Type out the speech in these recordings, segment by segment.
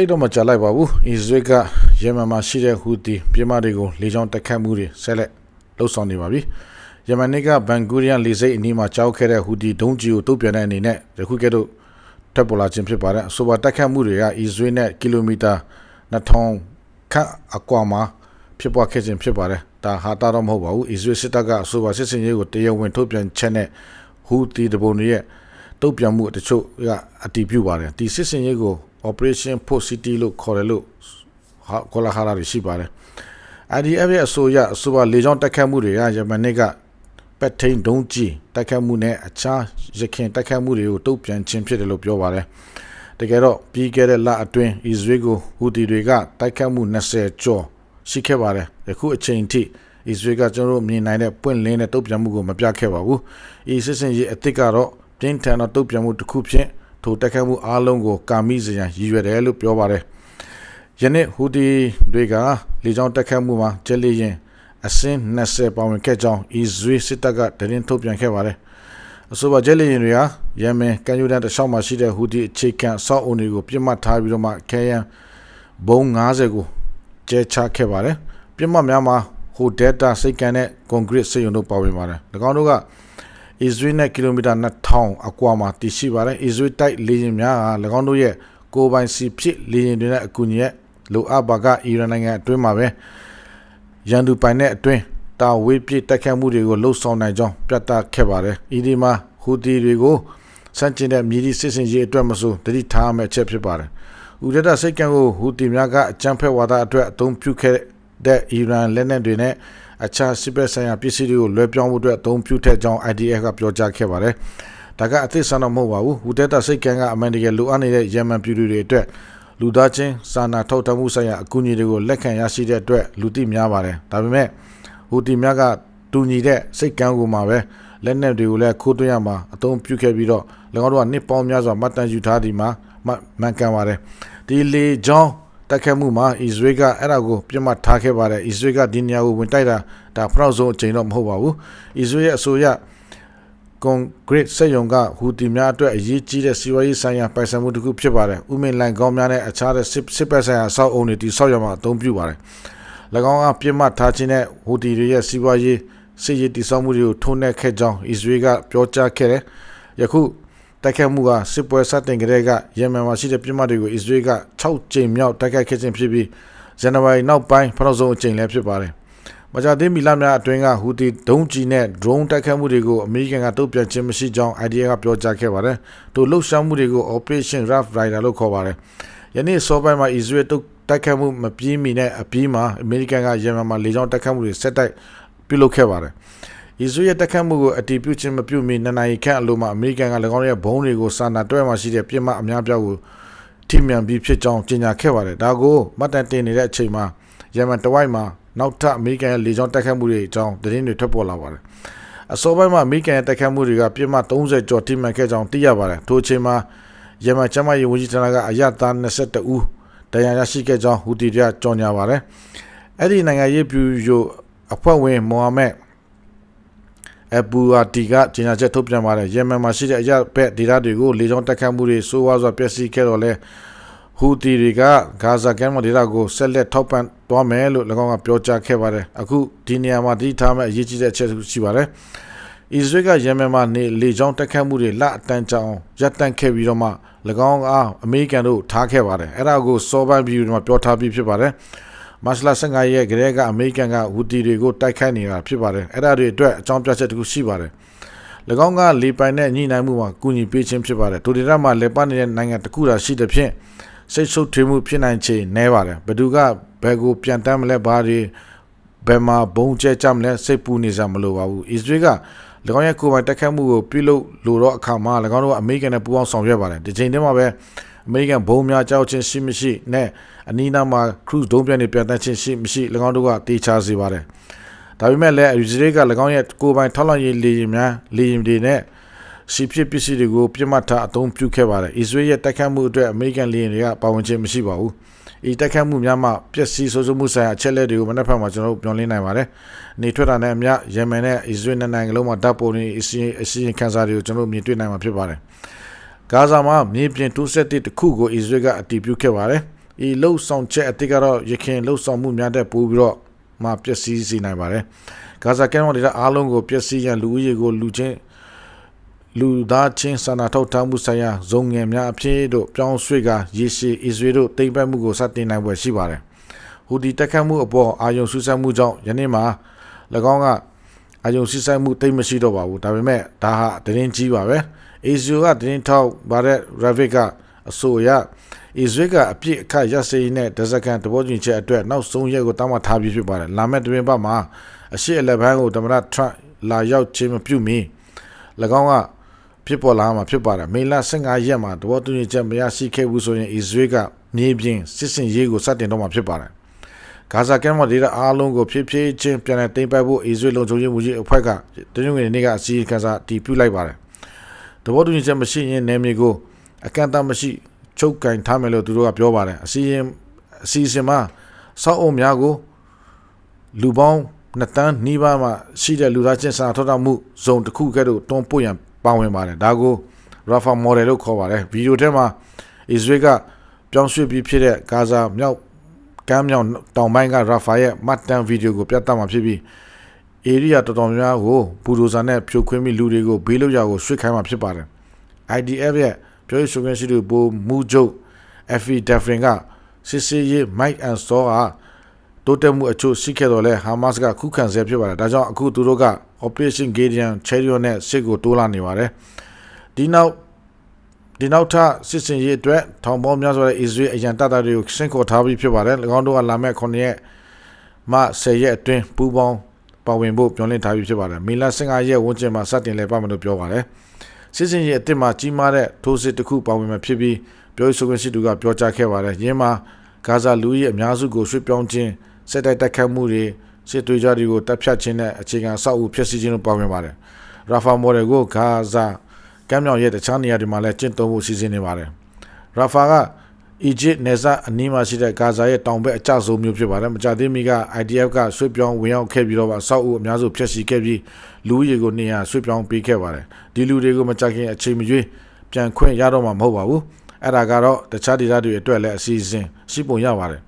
တိတ်တော့မကြလိုက်ပါဘူးအစ္စရေးကယမန်မှာရှိတဲ့ဟူတီပြည်မတွေကိုလေကြောင်းတက်ခတ်မှုတွေဆက်လက်လှုပ်ဆောင်နေပါပြီယမန်နေ့ကဘန်ဂူရီယန်လေဆိပ်အနီးမှာကြောက်ခဲ့တဲ့ဟူတီဒုံးကြီးကိုတုတ်ပြန်တဲ့အနေနဲ့ယခုကဲ့သို့တက်ပေါ်လာခြင်းဖြစ်ပါတယ်အဆိုပါတက်ခတ်မှုတွေကအစ္စရေးနဲ့ကီလိုမီတာ2000ခန့်အကွာမှာဖြစ်ပွားခဲ့ခြင်းဖြစ်ပါတယ်ဒါဟာတာတော့မဟုတ်ပါဘူးအစ္စရေးစစ်တပ်ကအဆိုပါစစ်စင်ရေးကိုတရားဝင်ထုတ်ပြန်ချက်နဲ့ဟူတီတပုံတွေရဲ့တုတ်ပြန်မှုတချို့ကအတီးပြုပါတယ်ဒီစစ်စင်ရေးကို operation port city လို့ခေါ်တယ်လို့ဟာကောလာဟာလာရှိပါတယ် IDF ရဲ့အဆိုအရအဆိုပါလေကြောင်းတက်ခတ်မှုတွေကယမန်နေ့ကပက်ထိန်ဒုံးကြီးတက်ခတ်မှုနဲ့အခြားရခင်တက်ခတ်မှုတွေကိုတုံ့ပြန်ခြင်းဖြစ်တယ်လို့ပြောပါတယ်တကယ်တော့ပြီးခဲ့တဲ့လအတွင်းအစ္စရေးကိုဟူတီတွေကတိုက်ခတ်မှု20ကျော်ရှိခဲ့ပါတယ်ယခုအချိန်ထိအစ္စရေးကကျွန်တော်တို့မြင်နိုင်တဲ့ပွင့်လင်းတဲ့တုံ့ပြန်မှုကိုမပြခဲ့ပါဘူး။ဤစစ်စင်ရေးအစ်စ်ကတော့ပြင်းထန်သောတုံ့ပြန်မှုတစ်ခုဖြင့် ထိုတက်ခတ်မှုအားလုံးကိုကာမိစေရန်ရည်ရွယ်တယ်လို့ပြောပါတယ်။ယနေ့ဟူဒီတွေကလေကြောင်းတက်ခတ်မှုမှာဂျက်လီရင်အစင်း20ပါဝင်ခဲ့ကြောင်းအစ္စရေးစစ်တပ်ကတရင်ထုတ်ပြန်ခဲ့ပါတယ်။အဆိုပါဂျက်လီရင်တွေဟာယမန်ကန်ယူဒန်တလျှောက်မှာရှိတဲ့ဟူဒီအခြေခံစောက်အုံတွေကိုပြစ်မှတ်ထားပြီးတော့မှခဲယံဘုံ90ကိုကျဲချခဲ့ပါတယ်။ပြစ်မှတ်များမှာဟိုဒက်တာစိတ်ကန်တဲ့ကွန်ကရစ်စေယုံတို့ပါဝင်ပါတယ်။၎င်းတို့က အစ္စရေးနဲ့ကီလိုမီတာ2000အကွာမှာတည်ရှိပါတယ်။အစ္စရေးတိုက်လေယာဉ်များက၎င်းတို့ရဲ့ကိုယ်ပိုင်စီဖြစ်လေယာဉ်တွေနဲ့အကူအညီရဲ့လိုအပ်ပါကအီရန်နိုင်ငံအတွင်းမှာပဲရန်သူပိုင်တဲ့အတွင်းတာဝေးပြစ်တက်ခတ်မှုတွေကိုလှုပ်ဆောင်နိုင်ကြောင်းပြသခဲ့ပါတယ်။ဤဒီမှာဟူတီတွေကိုစန့်ကျင်တဲ့မြည်သည့်စစ်စင်ရေးအတွက်မဆိုတတိထားမယ့်အချက်ဖြစ်ပါတယ်။ဥဒတစိတ်ကံကိုဟူတီများကအကြမ်းဖက်ဝါဒအတွက်အသုံးပြုခဲ့တဲ့အီရန်လက်နက်တွေနဲ့ အခြားစစ်ဘက်ဆိုင်ရာပစ္စည်းတွေကိုလွှဲပြောင်းဖို့အတွက်အသုံးပြုတဲ့ကြောင်း IDF ကပြောကြားခဲ့ပါတယ်။ဒါကအသစ်ဆန်းတော့မဟုတ်ပါဘူး။ဟူတက်တာစိတ်ကံကအမှန်တကယ်လိုအပ်နေတဲ့ယမန်ပြည်သူတွေအတွက်လူသားချင်းစာနာထောက်ထားမှုဆိုင်ရာအကူအညီတွေကိုလက်ခံရရှိတဲ့အတွက်လူသိများပါတယ်။ဒါပေမဲ့ဟူတီများကတူညီတဲ့စိတ်ကံကိုမှပဲလက်နက်တွေကိုလည်းခိုးသွင်းရမှာအသုံးပြုခဲ့ပြီးတော့၎င်းတို့ကနှစ်ပေါင်းများစွာမှတ်တမ်းယူထားဒီမှာမှန်ကန်ပါတယ်။ဒီလေကြောင်း တိုက်ခိုက်မှုမှာအစ္စရေးကအဲ့ဒါကိုပြစ်မှတ်ထားခဲ့ပါတယ်အစ္စရေးကဒီနေရာကိုဝင်တိုက်တာဒါဖနောက်ဆုံးအချိန်တော့မဟုတ်ပါဘူးအစ္စရေးရဲ့အဆိုအရကွန်ဂရစ်စက်ယုံကဟူတီများအတွက်အရေးကြီးတဲ့စီးပွားရေးဆိုင်ရာပိုင်ဆိုင်မှုတစ်ခုဖြစ်ပါတယ်ဥမင်လိုင်ကောင်းများနဲ့အခြားတဲ့စစ်ပတ်ဆိုင်ရာစောက်အုံတွေတိဆောက်ရမှာအသုံးပြုပါတယ်၎င်းကပြစ်မှတ်ထားခြင်းနဲ့ဟူတီတွေရဲ့စီးပွားရေးစစ်ရေးတည်ဆောက်မှုတွေကိုထုံးနှက်ခဲ့ကြောင်းအစ္စရေးကပြောကြားခဲ့တယ်ယခု တိုက်ခိုက်မှုကစစ်ပွဲစတင်ကြတဲ့ကယမန်မှာရှိတဲ့ပြည်မတွေကိုအစ္စရေးက6ကြိမ်မြောက်တိုက်ခိုက်ခဲ့ခြင်းဖြစ်ပြီးဇန်နဝါရီနောက်ပိုင်းဖနောက်ဆုံးအကြိမ်လည်းဖြစ်ပါတယ်။မကြသေးမီလများအတွင်းကဟူတီဒုံးကြီးနဲ့ drone တိုက်ခိုက်မှုတွေကိုအမေရိကန်ကတုံ့ပြန်ခြင်းမရှိကြောင်း IDF ကပြောကြားခဲ့ပါတယ်။တို့လှုပ်ရှားမှုတွေကို Operation Rough Rider လို့ခေါ်ပါတယ်။ယနေ့စောပိုင်းမှာအစ္စရေးတုံ့တိုက်ခိုက်မှုမပြင်းမီနဲ့အပြီးမှာအမေရိကန်ကယမန်မှာလေကြောင်းတိုက်ခိုက်မှုတွေဆက်တိုက်ပြုလုပ်ခဲ့ပါတယ်။။ အစ္စရေးတက်ခတ်မှုကိုအတည်ပြုခြင်းမပြုမီနှစ်နိုင်ခန့်အလိုမှာအမေရိကန်က၎င်းရဲ့ဘုံတွေကိုစာနာတွဲမှရှိတဲ့ပြစ်မှတ်အများပြားကိုထိမြန်ပြီးဖြစ်ကြောင်းကြေညာခဲ့ပါတယ်။ဒါကိုမှတ်တမ်းတင်နေတဲ့အချိန်မှာယမန်တဝိုက်မှာနောက်ထပ်အမေရိကန်ရဲ့လေကြောင်းတက်ခတ်မှုတွေအကြောင်းသတင်းတွေထွက်ပေါ်လာပါတယ်။အစောပိုင်းမှာအမေရိကန်ရဲ့တက်ခတ်မှုတွေကပြစ်မှတ်30ကျော်ထိမှန်ခဲ့ကြောင်းသိရပါတယ်။ထိုအချိန်မှာယမန်ကျမရေးဝန်ကြီးဌာနကအရသာ22ဦးတရားရရှိခဲ့ကြောင်းဟူတီတွေကကြော်ညာပါတယ်။အဲ့ဒီနိုင်ငံရေးပြူရိုအဖွဲ့ဝင်မိုဟာမက် အဘူအာတီကကြေညာချက်ထုတ်ပြန်ပါတယ်ယမန်မှာရှိတဲ့အရဘက်ဒေသတွေကိုလေကြောင်းတိုက်ခတ်မှုတွေဆိုးဝါးစွာပျက်စီးခဲ့တော့လဲဟူတီတွေကဂါဇာကမ်းမဒေသကိုဆက်လက်ထောက်ပံ့သွားမယ်လို့၎င်းကပြောကြားခဲ့ပါတယ်အခုဒီနေရာမှာတည်ထားမဲ့အရေးကြီးတဲ့အချက်ရှိပါတယ်အစ္စရေးကယမန်မှာနေလေကြောင်းတိုက်ခတ်မှုတွေလအတန်းကြောင်ရပ်တန့်ခဲ့ပြီးတော့မှ၎င်းအားအမေရိကန်တို့ထားခဲ့ပါတယ်အဲ့ဒါကိုစောပိုင်းပြီးတော့ပြောထားပြီးဖြစ်ပါတယ် မတ်လ15ရက်ဂရဲကအမေရိကန်ကဟူတီတွေကိုတိုက်ခိုက်နေတာဖြစ်ပါတယ်အဲ့ဒါတွေအတွက်အကြောင်းပြချက်တခုရှိပါတယ်၎င်းကလေပိုင်တဲ့ညှိနှိုင်းမှုမှာကူညီပေးခြင်းဖြစ်ပါတယ်ဒိုဒေတာမှာလေပနေတဲ့နိုင်ငံတခုသာရှိတဲ့ဖြင့်စိတ်ဆုပ်ထွေးမှုဖြစ်နိုင်ခြေနည်းပါတယ်ဘယ်သူကဘယ်ကိုပြန်တမ်းမလဲဘာတွေဘယ်မှာဘုံကျဲကြမလဲစိတ်ပူနေစရာမလိုပါဘူးအစ္စရေးက၎င်းရဲ့ကိုယ်ပိုင်တိုက်ခတ်မှုကိုပြုလုပ်လို့တော့အခါမှာ၎င်းတို့ကအမေရိကန်နဲ့ပူးပေါင်းဆောင်ရွက်ပါတယ်ဒီချိန်တည်းမှာပဲ အမေရိကန်ဘုံများကြောက်ချင်းရှိမရှိနဲ့အနီးနားမှာ cruise ဒုံးပြန်နေပြန်တန်းချင်းရှိမရှိ၎င်းတို့ကတေချာစေပါတယ်ဒါပေမဲ့လည်းအယူစရိတ်က၎င်းရဲ့ကိုယ်ပိုင်ထောက်လှမ်းရေးလေယာဉ်များလေယာဉ်တွေနဲ့စီဖြစ်ပစ္စည်းတွေကိုပြစ်မှတ်ထားအသုံးပြုခဲ့ပါတယ်အစ္စရေးရဲ့တိုက်ခတ်မှုအတွက်အမေရိကန်လေယာဉ်တွေကပါဝင်ခြင်းမရှိပါဘူးဤတိုက်ခတ်မှုများမှပျက်စီးဆိုးဆိုးမှုဆိုင်ရာအချက်လက်တွေကိုမနေ့ဖက်မှာကျွန်တော်တို့ပြောလင်းနိုင်ပါတယ်နေထွက်တာနဲ့အမျှယမန်နဲ့အစ္စရေးနိုင်ငံလုံးမှာတပ်ပေါ်နေအစီအစီခန်းစားတွေကိုကျွန်တော်တို့မြင်တွေ့နိုင်မှာဖြစ်ပါတယ် ဂါဇာမှာမြေပြင်တိုးဆက်တစ်ခုကိုအစ္စရေးကအတည်ပြုခဲ့ပါတယ်ဤလှုပ်ဆောင်ချက်အတိတ်ကတော့ရခင်လှုပ်ဆောင်မှုများတဲ့ပိုပြီးတော့မှပျက်စီးစေနိုင်ပါတယ်ဂါဇာကမ်းမြောင်ဒေသအားလုံးကိုပျက်စီးရန်လူဦးရေကိုလူချင်းလူသားချင်းစာနာထောက်ထားမှုဆိုင်ရာဇုံငယ်များအဖြစ်တို့ပြောင်းရွှေ့ကရေရှည်အစ္စရေးတို့တိမ့်ပတ်မှုကိုစတင်နိုင်ပွဲရှိပါတယ်ဟူဒီတက်ခတ်မှုအပေါ်အာယုံဆူဆတ်မှုကြောင့်ယနေ့မှာ၎င်းကအာယုံဆူဆတ်မှုတိတ်မရှိတော့ပါဘူးဒါပေမဲ့ဒါဟာတရင်ကြီးပါပဲ အစ္စရေးကတရင်ထောက်ပါတဲ့ရဗစ်ကအဆိုအရအစ္စရေးကအပြစ်အခတ်ရစေးနဲ့ဒဇကန်တဘောကျင်ချက်အတွက်နောက်ဆုံးရက်ကိုတောင်းပန်ထားပြီးဖြစ်ပါတယ်လာမယ့်တွင်ပတ်မှာအရှိအလက်ဘန်းကိုသမ္မတထရန့်လာရောက်ခြင်းမပြုမီ၎င်းကဖြစ်ပေါ်လာမှာဖြစ်ပါတယ်မေလ15ရက်မှာတဘောတူညီချက်မရရှိခဲ့ဘူးဆိုရင်အစ္စရေးကမြေပြင်စစ်စင်ရေးကိုစတင်တော့မှာဖြစ်ပါတယ်ဂါဇာကမ်းမြောင်ဒေသအားလုံးကိုဖြည်းဖြည်းချင်းပြန်လည်သိမ်းပိုက်ဖို့အစ္စရေးလုံခြုံရေးမှုကြီးအဖွဲ့ကတနင်္ဂနွေနေ့ကအစည်းအဝေးတည်ပြုလိုက်ပါတယ်တ ဘောတူညီချက်မရှိရင်နယ်မြေကိုအကန့်အသတ်မရှိချုပ်ကင်ထားမယ်လို့သူတို့ကပြောပါတယ်အစီရင်အစီအစဉ်မှာစောက်အုံများကိုလူပေါင်းနှစ်တန်းနီးပါးမှရှိတဲ့လူသားချင်းစာထောက်ထားမှုဇုံတစ်ခုကဲ့သို့တွန်းပို့ရန်ပါဝင်ပါတယ်ဒါကို Rafa Model လို့ခေါ်ပါတယ်ဗီဒီယိုထဲမှာအစ္စရေးကပြောင်းရွှေ့ပြီးဖြစ်တဲ့ဂါဇာမြောက်ကမ်းမြောင်တောင်ပိုင်းက Rafa ရဲ့မှတ်တမ်းဗီဒီယိုကိုပြသမှာဖြစ်ပြီး ဧရိယာတော်တော်များများကိုဘူဒိုဇာနဲ့ဖြိုခွင်းပြီးလူတွေကိုဘေးလွတ်ရာကိုရွှေ့ခိုင်းမှာဖြစ်ပါတယ် IDF ရဲ့ပြောရေးဆိုခွင့်ရှိသူဘိုမူချုပ် FE Defrin ကစစ်စေးရေး Mike and Store ဟာတိုးတက်မှုအချို့ရှိခဲ့တော့လဲ Hamas ကခုခံဆဲဖြစ်ပါတယ်ဒါကြောင့်အခုသူတို့က Operation Gideon Chariot နဲ့စစ်ကိုတိုးလာနေပါတယ်ဒီနောက်ဒီနောက်ထစစ်စင်ရေးအတွက်ထောင်ပေါင်းများစွာတဲ့အစ္စရေးအရန်တပ်သားတွေကိုဆင့်ခေါ်ထားပြီးဖြစ်ပါတယ်၎င်းတို့ကလာမဲ့9ရက်မှ10ရက်အတွင်းပူးပေါင်း ပါဝင်ဖို့ပြောင်းလဲထားပြီးဖြစ်ပါတယ်မေလ15ရက်ဝန်းကျင်မှာစတင်လည်ပတ်မယ်လို့ပြောပါတယ်စစ်စင်ရေးအစ်စ်မှာကြီးမားတဲ့ထိုးစစ်တစ်ခုပါဝင်မှာဖြစ်ပြီးပြောဆိုခွင့်ရှိသူကပြောကြားခဲ့ပါတယ်ယင်းမှာဂါဇာလူကြီးအများစုကိုရွှေ့ပြောင်းခြင်းစစ်တိုက်တိုက်ခတ်မှုတွေစစ်သွေးကြတွေကိုတပ်ဖြတ်ခြင်းနဲ့အခြေခံအဆောက်အဦဖျက်ဆီးခြင်းတို့ပါဝင်ပါတယ်ရာဖာမော်ဒယ်ကိုဂါဇာကမ်းမြောင်ရဲ့တခြားနေရာတွေမှာလည်းကျင့်သုံးဖို့စီစဉ်နေပါတယ်ရာဖာက အီဂျစ်နေဇာအနီးမှာရှိတဲ့ဂါဇာရဲ့တောင်ဘက်အကျဆုံးမျိုးဖြစ်ပါတယ်မကြသေးမီက IDF ကဆွေးပြောင်းဝင်ရောက်ခဲ့ပြီးတော့အဆောက်အဦအများစုဖျက်ဆီးခဲ့ပြီးလူဦးရေကိုနေရာဆွေးပြောင်းပေးခဲ့ပါတယ်ဒီလူတွေကိုမကြခင်အချိန်မရွေးပြန်ခွင့်ရတော့မှာမဟုတ်ပါဘူးအဲ့ဒါကတော့တခြားဒေသတွေအတွက်လည်းအစီအစဉ်ရှိပုံရပါတယ်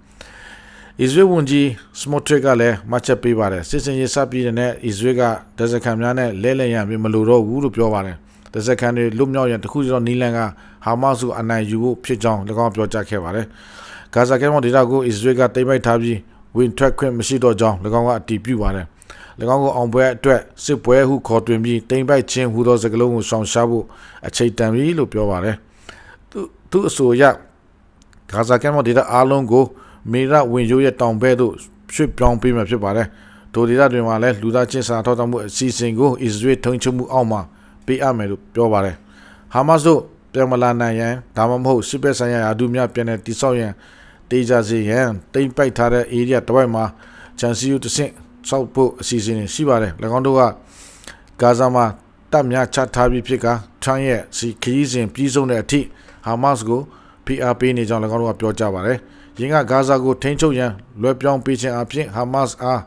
အစ္စရေးဝန်ကြီးစမိုထရစ်ကလည်းမှတ်ချက်ပေးပါတယ်စစ်စင်ရေးစပြီးတဲ့အစ္စရေးကဒဇခံများနဲ့လဲလှယ်ရန်မလိုတော့ဘူးလို့ပြောပါတယ် ဒဇခံတွေလွတ်မြောက်ရန်တခုကျတော့နီလန်ကဟာမတ်စ်ကိုအနိုင်ယူဖို့ဖြစ်ကြောင်း၎င်းပြောကြားခဲ့ပါတယ်ဂါဇာကဲမောဒေတာကိုအစ္စရေးကတိမ့်ပိုက်ထားပြီးဝင်ထွက်ခွင့်မရှိတော့ကြောင်း၎င်းကအတည်ပြုပါတယ်၎င်းကိုအောင်ပွဲအတွက်စစ်ပွဲဟုခေါ်တွင်ပြီးတိမ့်ပိုက်ခြင်းဟူသောစကားလုံးကိုဆောင်ရှားဖို့အချိန်တန်ပြီလို့ပြောပါတယ်သူသူအဆိုအရဂါဇာကဲမောဒေတာအားလုံးကိုမေရဝင်ရိုးရဲ့တောင်ဘဲသို့ရွှေ့ပြောင်းပေးမှာဖြစ်ပါတယ်။ဒိုဒေတာတွေမှာလည်းလူသားချင်းစာထောက်ထားမှုအစီအစဉ်ကိုအစ္စရေးထုံချုပ်မှုအောက်မှာ ပေးအပ်မယ်လို့ပြောပါတယ်။ဟာမတ်စ်တို့ပြန်မလာနိုင်ရန်ဒါမှမဟုတ်စစ်ဘက်ဆိုင်ရာအဒုများပြန်တဲ့တိဆောက်ရန်တေးကြစေရန်တိမ့်ပိုက်ထားတဲ့ area တစ်ဝိုက်မှာဂျန်စီယူတဆင့်ဆောက်ဖို့အစီအစဉ်ရှိပါတယ်။၎င်းတို့ကဂါဇာမှာတပ်များချထားပြီးဖြစ်ကထရန်ရဲ့စီခရီးစဉ်ပြီးဆုံးတဲ့အထိဟာမတ်စ်ကိုဖိအားပေးနေကြောင်း၎င်းတို့ကပြောကြပါတယ်။ရင်းကဂါဇာကိုထိန်းချုပ်ရန်လွှဲပြောင်းပေးခြင်းအပြင်ဟာမတ်စ်အား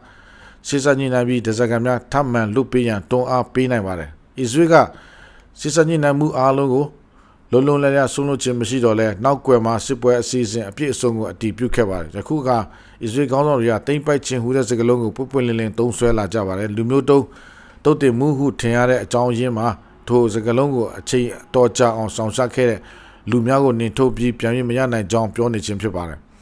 စစ်စညင်နိုင်ပြီးဒဇက်ကန်များထပ်မံလွတ်ပေးရန်တွန်းအားပေးနိုင်ပါတယ်။ အစ္စရေးကစစ်စညင်နိုင်မှုအားလုံးကိုလုံးလုံးလည်လည်ဆုံးလို့ခြင်းမရှိတော့လဲနောက်ကွယ်မှာစစ်ပွဲအစီအစဉ်အပြည့်အစုံကိုအတည်ပြုခဲ့ပါတယ်။ယခုကအစ္စရေးကောင်းဆောင်တွေကတိမ့်ပိုက်ခြင်းဟူတဲ့စကားလုံးကိုပွပွလင်းလင်းသုံးဆွဲလာကြပါတယ်။လူမျိုးတုံးတုတ်တင်မှုဟုထင်ရတဲ့အကြောင်းရင်းမှာထိုစကားလုံးကိုအချိန်တော်ကြာအောင်ဆောင်ရှားခဲ့တဲ့လူများကိုနှင်ထုတ်ပြီးပြန်ပြီးမရနိုင်ကြောင်းပြောနေခြင်းဖြစ်ပါတယ်။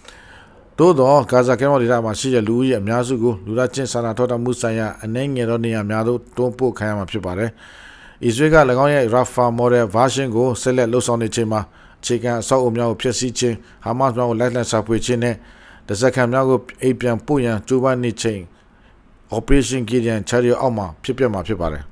သို့သောဂါဇာကမ်းမြောင်ဒေသမှာရှိတဲ့လူဦးရေအများစုကိုလူသားချင်းစာနာထောက်ထားမှုဆိုင်ရာအနေငယ်သောနေရာများသို့တွန်းပို့ခံရမှာဖြစ်ပါတယ်။အစ္စရေးက၎င်းရဲ့ Rafa model version ကိုဆက်လက်လှုပ်ဆောင်နေချိန်မှာအခြေခံအဆောက်အအုံများကိုဖျက်ဆီးခြင်းဟာမတ်များကိုလိုက်လံစာပွေခြင်းနဲ့တစက္ကန့်များကိုအိပ်ပြန်ပို့ရန်ကြိုးပမ်းနေချိန် Operation Gideon Chariot အောက်မှာဖြစ်ပျက်မှာဖြစ်ပါတယ်